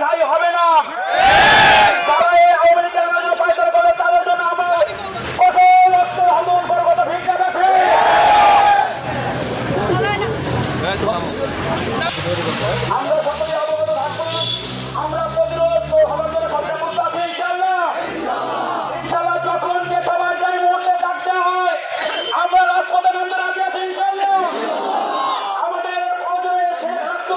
ঠাই হবে না। আমরা সকলে অবগত থাকব আমরা প্রতিরোধ হবার জন্য সবচেয়ে প্রস্তুত আছি যখন যে সবাই জানি মুহূর্তে ডাকতে হয়, আমরা রাজপথে নামতে রাজি আছি আমাদের প্রয়োজনে শেষ রাখতে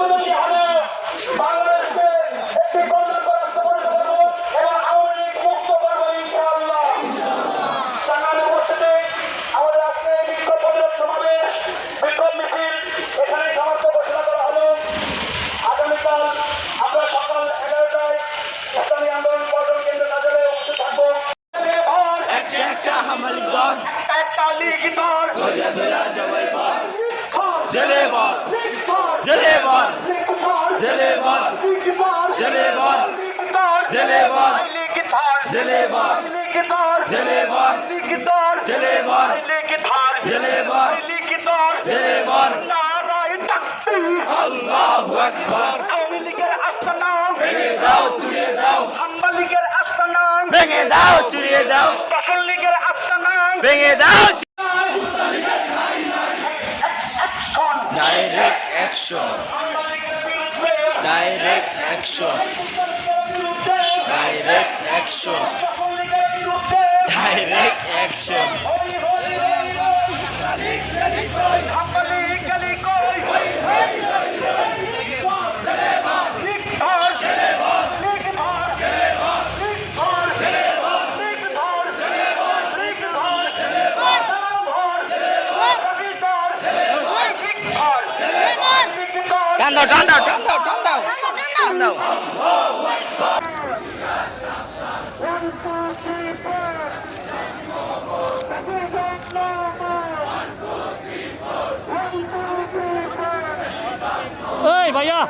अली की तोड़ जलेबार जलेबार जलेबार जलेबार जलेबार जलेबार जलेबार जलेबार जलेबार जलेबार जलेबार अल्लाह Akbar Bring it out to you now. Bring it out to. ভেঙে দাও চুরিয়ে দাও ভেঙে দাও direct action direct action direct action direct action টান দাও টান দাও টান দাও টান দাও টান দাও ভাইয়া।